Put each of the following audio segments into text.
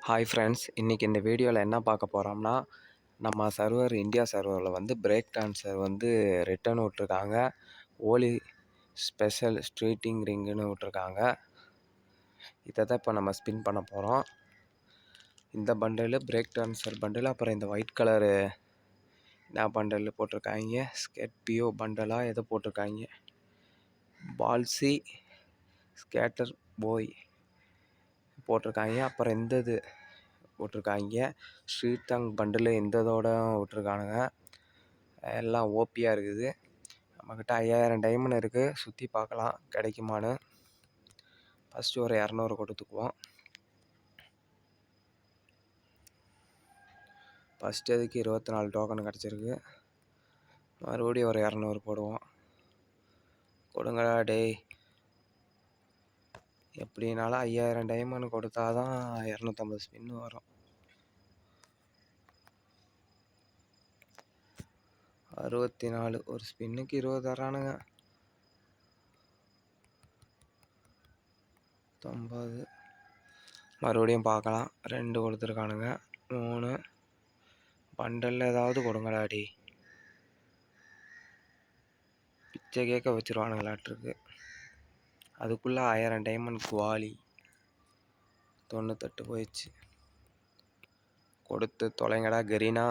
Hi friends இன்றைக்கி இந்த வீடியோவில் என்ன பார்க்க போகிறோம்னா நம்ம சர்வர் இந்தியா சர்வரில் வந்து பிரேக் டான்ஸர் வந்து ரிட்டர்ன் விட்ருக்காங்க ஓலி ஸ்பெஷல் ஸ்ட்ரீட்டிங் ரிங்குன்னு விட்ருக்காங்க இதை தான் இப்போ நம்ம ஸ்பின் பண்ண போகிறோம் இந்த பண்டில் பிரேக் டான்ஸர் பண்டில் அப்புறம் இந்த ஒயிட் கலரு என்ன பண்டில் போட்டிருக்காங்க? ஸ்கேட் பியோ பண்டலாக எதை போட்டிருக்காங்க? பால்சி ஸ்கேட்டர் போய் போட்டிருக்காங்க. அப்புறம் இந்த இது போட்டிருக்காங்க? ஸ்ட்ரீட் டாங் பண்டில் இந்த இதோட விட்ருக்கானுங்க எல்லாம் ஓபியாக இருக்குது. நம்மக்கிட்ட ஐயாயிரம் டைமண்ட் இருக்குது சுற்றி பார்க்கலாம். கிடைக்குமான்னு. ஃபஸ்ட்டு ஒரு இரநூறு கொடுத்துக்குவோம். ஃபஸ்ட்டு அதுக்கு இருபத்தி நாலு டோக்கன் கிடச்சிருக்கு? மறுபடியும் ஒரு இரநூறு போடுவோம். கொடுங்கடா டேய். எப்படினாலும் ஐயாயிரம் டைமண்ட் கொடுத்தா தான் இரநூத்தம்பது ஸ்பின்னு வரும். அறுபத்தி நாலு ஒரு ஸ்பின்னுக்கு இருபது தரானுங்க தொம்பது. மறுபடியும் பார்க்கலாம். ரெண்டு கொடுத்துருக்கானுங்க. மூணு. பண்டலில் ஏதாவது கொடுங்கடாடி. பிச்சை கேட்க வச்சுருவானுங்களாட்டிருக்கு. அதுக்குள்ளே ஆயிரம் டைமண்ட் குவாலி. தொண்ணூத்தெட்டு போயிடுச்சு. கொடுத்து தொலைங்கடா கரீனா.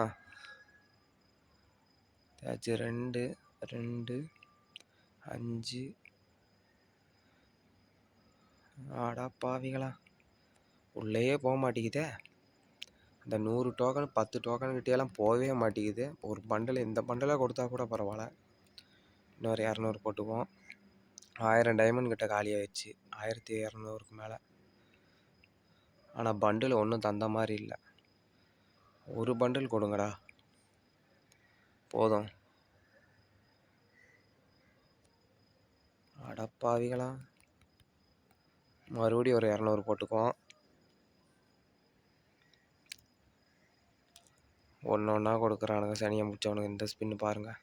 தேச்சு ரெண்டு ரெண்டு அஞ்சு. ஆடா பாவிங்களா உள்ளேயே போக மாட்டேங்குதே. அந்த நூறு டோக்கன் பத்து டோக்கன் கிட்டேலாம் போகவே மாட்டேங்குது. ஒரு பண்டில் இந்த பண்டலாக கொடுத்தா கூட பரவாயில்ல. இன்னொரு இரநூறு போட்டுக்குவோம். ஆயிரம் டைமண்ட் கிட்ட காலியாகிடுச்சு ஆயிரத்தி இரநூறுக்கு மேலே. ஆனால் பண்டில் ஒன்றும் தந்த மாதிரி இல்லை. ஒரு பண்டில் கொடுங்கடா. போதும். அடப்பாவிகளா மறுபடியும் ஒரு இரநூறு போட்டுக்குவோம். ஒன்று ஒன்றா கொடுக்குறானுங்க. சனியை முடிச்சவனுக்கு இந்த ஸ்பின்னு பாருங்கள்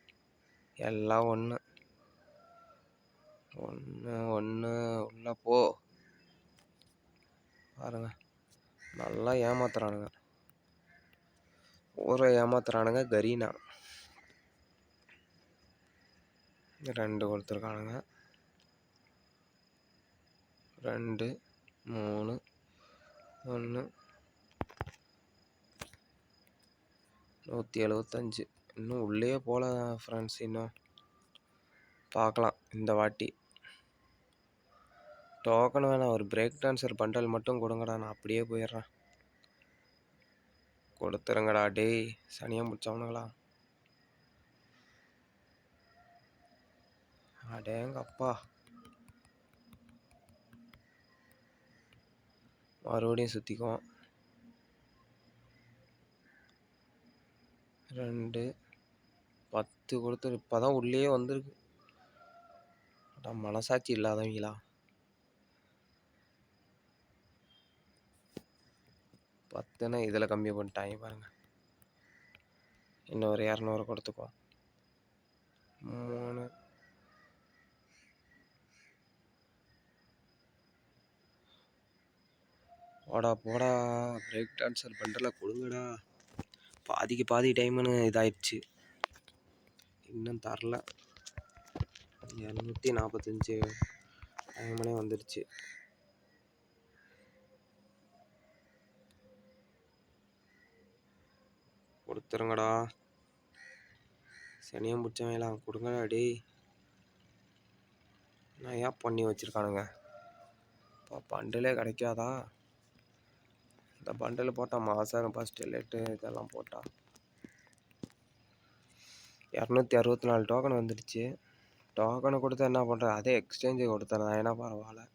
எல்லாம் ஒன்று ஒன்று ஒன்று உள்ளே போ. பாருங்க. நல்லா ஏமாத்துறானுங்க. ஊரை ஏமாத்துறானுங்க கரீனா. ரெண்டு கொடுத்துருக்கானுங்க. ரெண்டு மூணு ஒன்று நூற்றி எழுபத்தஞ்சு இன்னும் உள்ளே போகல ஃப்ரெண்ட்ஸ் இன்னும். பார்க்கலாம் இந்த வாட்டி. டோக்கன் வேணாம் ஒரு பிரேக் டான்ஸர் பண்டல் மட்டும் கொடுங்கடா நான் அப்படியே போயிடுறேன். கொடுத்துருங்கடா டேய் சனியாக முடிச்சவனுங்களா? அடேங்கப்பா மறுபடியும் சுற்றிக்குவோம் ரெண்டு பத்து கொடுத்து இப்போ தான் உள்ளே வந்திருக்கு மனசாட்சி இல்லாதவங்களா? பத்துன்னு இதில் கம்மி பண்ணிட்டாங்க பாருங்கள் இன்னும் ஒரு இரநூறு கொடுத்துக்குவோம் மூணு. போடா போடா. பிரேக் டான்ஸர் பண்ணுறல கொடுங்கடா. பாதிக்கு பாதி டைமுன்னு இதாயிடுச்சு. இன்னும் தரல. இரநூத்தி நாற்பத்தஞ்சு டைமனே வந்துடுச்சு. கொடுத்துருங்கடா. சனியம் பிடிச்சவங்களாம் கொடுங்கடா டேய். நான் ஏன் பண்ணி வச்சுருக்கானுங்க? இப்போ பண்டிலே கிடைக்காதா? இந்த பண்டில் போட்டால் மாதம் ஃபஸ்ட்டு லேட்டு இதெல்லாம் போட்டால் இரநூத்தி அறுபத்தி நாலு டோக்கன் வந்துடுச்சு. டோக்கனை கொடுத்து என்ன பண்ணுறது அதே எக்ஸ்சேஞ்சு கொடுத்துறேன் ஏன்னா பரவாயில்ல.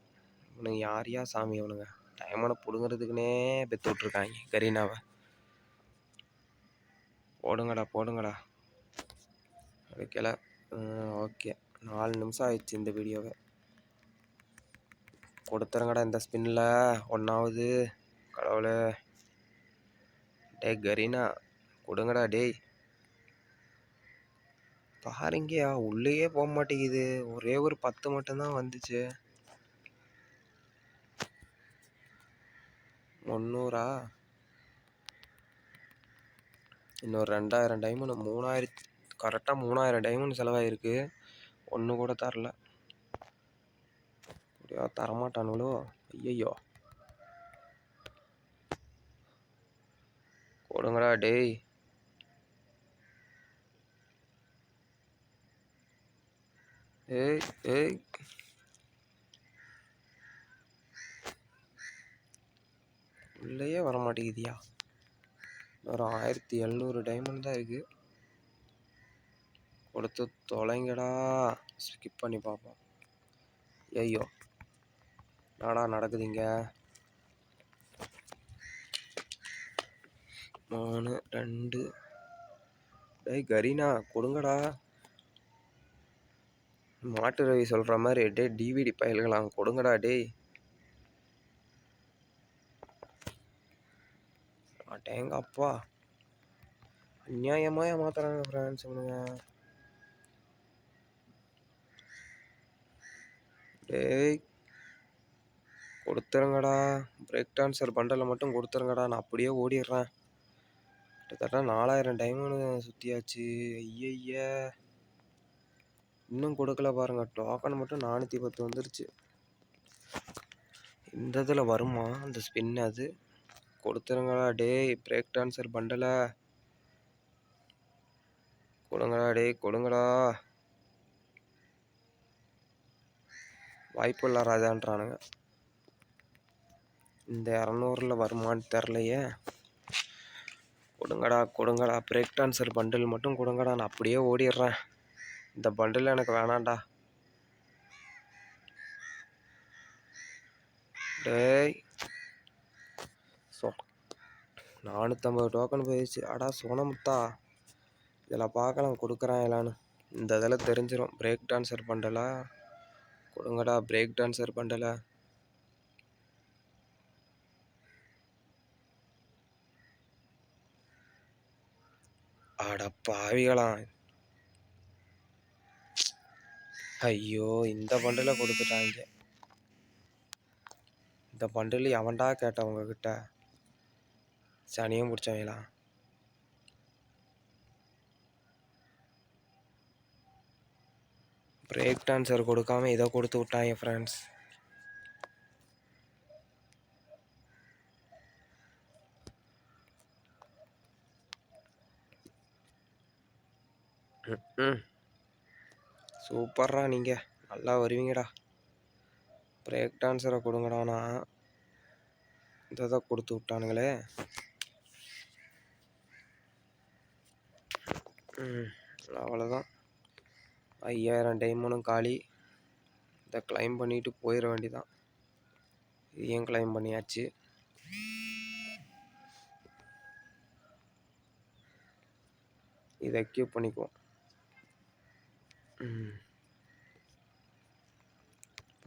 இவனுங்க யார் சாமி இவனுங்க? டைமனை பிடுங்கிறதுக்குனே பெற்று விட்ருக்காங்க கரீனாவை. போடுங்கடா போடுங்கடா. கிடைக்கல ஓகே. நாலு நிமிஷம் ஆயிடுச்சு இந்த வீடியோவை. கொடுத்துருங்கடா இந்த ஸ்பின்னில் ஒன்றாவது கடவுளே. டே கரீனா. கொடுங்கடா டேய். பாருங்கயா உள்ளேயே போக மாட்டேங்குது. ஒரே ஒரு பத்து மட்டும்தான் வந்துச்சு. முந்நூறா? இன்னொரு ரெண்டாயிரம் டைமண்ட் மூணாயிரத்தி கரெக்டாக மூணாயிரம் டைமண்ட் செலவாயிருக்கு. ஒன்று கூட தரல. அப்படியா தரமாட்டானுங்களோ ஐயையோ. கொடுங்கடா டேய். ஏய் ஏய். உள்ளேயே வர மாட்டேங்குதியா ஒரு ஆயிரத்தி எழுநூறு டைமண்ட் தான் இருக்குது கொடுத்து தொலைங்கடா. ஸ்கிப் பண்ணி பார்ப்போம். ஐயோ நாடா நடக்குதுங்க மூணு ரெண்டு. டேய் கரீனா கொடுங்கடா. மாட்டு ரவி சொல்கிற மாதிரி டே டிவிடி பயல்களாம் கொடுங்கடா டேய். அட்டேங்க அப்பா. அநியாயமாக ஏமாத்துறாங்க ஃப்ரெண்ட்ஸ் இவனுங்க. டேய் கொடுத்துருங்கடா. பிரேக் டான்சர் பண்டலை மட்டும் கொடுத்துருங்கடா. நான் அப்படியே ஓடிடுறேன். கிட்டத்தட்ட நாலாயிரம் டைமண்ட் சுற்றியாச்சு ஐயய்ய இன்னும் கொடுக்கல பாருங்க. டோக்கன் மட்டும் நானூற்றி பத்து வந்துருச்சு. இந்த இதில் வருமா? அந்த ஸ்பின் அது? கொடுத்துருங்கடா டேய் பிரேக் டான்சர் பண்டலை கொடுங்கடா டேய் கொடுங்கடா. வாய்ப்பு இல்லை ராஜான்றானுங்க. இந்த இரநூறுல வருமான்னு தெரிலையே கொடுங்கடா கொடுங்கடா பிரேக் டான்சர் பண்டில் மட்டும் கொடுங்கடா நான் அப்படியே ஓடிடுறேன். இந்த பண்டில் எனக்கு வேணாம்டா. டேய் நானூற்றம்பது டோக்கன் போயிடுச்சு. அடா சோனமுத்தா இதில் பார்க்கலாம் கொடுக்குறேன் எல்லான்னு இந்த இதில் தெரிஞ்சிடும் பிரேக் டான்சர் பண்டலா கொடுங்கடா பிரேக் டான்சர் பண்டலா அட பாவிகளாம் ஐயோ இந்த பண்டில் கொடுத்துட்டாங்க. இந்த பண்டில் எவன்டா கேட்டேன் உங்ககிட்ட? சனியும் பிடிச்சவங்களாம் பிரேக் டான்சர் கொடுக்காம இதை கொடுத்து விட்டாங்க ஃப்ரெண்ட்ஸ் சூப்பர்ரா நீங்கள் நல்லா வருவீங்கடா. பிரேக் டான்ஸரை கொடுங்கடானா இதை தான் கொடுத்து விட்டானுங்களே. அவ்வளோதான் ஐயாயிரம் டைமண்டும் காலி. இதை கிளைம் பண்ணிட்டு போயிட வேண்டிதான் இதையும் கிளைம் பண்ணியாச்சு. இதை கியூப் பண்ணிக்குவோம்.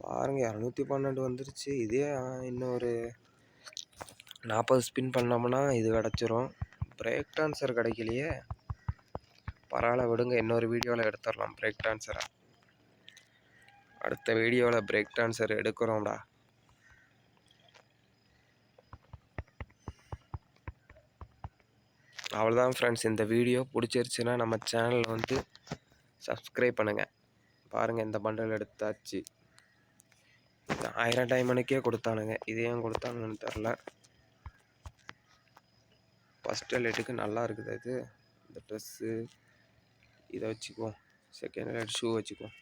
பாருங்கள் பாருங்க இரநூத்தி பன்னெண்டு வந்துருச்சு. இதே இன்னும் ஒரு நாற்பது ஸ்பின் பண்ணோம்னா இது கிடச்சிரும். பிரேக் டான்சர் கிடைக்கலையே. பரவாயில்ல விடுங்க. இன்னொரு வீடியோவில் எடுத்துடலாம். பிரேக் டான்ஸரை அடுத்த வீடியோவில் பிரேக் டான்ஸர் எடுக்கிறோம்டா அவ்வளோதான் ஃப்ரெண்ட்ஸ் இந்த வீடியோ பிடிச்சிருச்சுன்னா நம்ம சேனலில் வந்து சப்ஸ்கிரைப் பண்ணுங்கள் பாருங்கள் இந்த பண்டல் எடுத்தாச்சு. ஆயிரம் டைமனுக்கே கொடுத்தானுங்க. இதையும் கொடுத்தானுன்னு கொடுத்தாங்கன்னு தெரில ஃபஸ்ட் லைட்டுக்கு நல்லா இருக்குது இது இந்த ட்ரெஸ்ஸு இதை வச்சுக்குவோம் செகண்ட் ஹேண்ட் ஷூ வச்சுக்குவோம்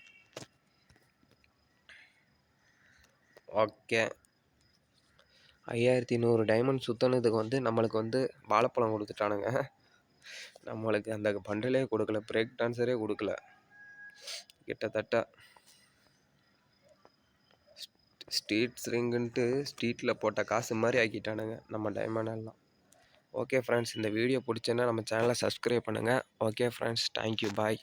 ஓகே ஐயாயிரத்தி நூறு டைமண்ட் சுற்றினதுக்கு வந்து நம்மளுக்கு வந்து வாழைப்பழம் கொடுத்துட்டானுங்க. நம்மளுக்கு அந்த பண்டலே கொடுக்கல பிரேக் டான்ஸரே கொடுக்கல. கிட்டத்தட்ட ஸ்ட்ரீட் ஸ்ரிங்குன்ட்டு ஸ்ட்ரீட்டில் போட்ட காசு மாதிரி ஆக்கிட்டானுங்க நம்ம டைமண்ட் எல்லாம். ஓகே ஃப்ரெண்ட்ஸ் இந்த வீடியோ பிடிச்சேன்னா நம்ம சேனலை சப்ஸ்கிரைப் பண்ணுங்கள் ஓகே ஃப்ரெண்ட்ஸ் தேங்க்யூ பாய்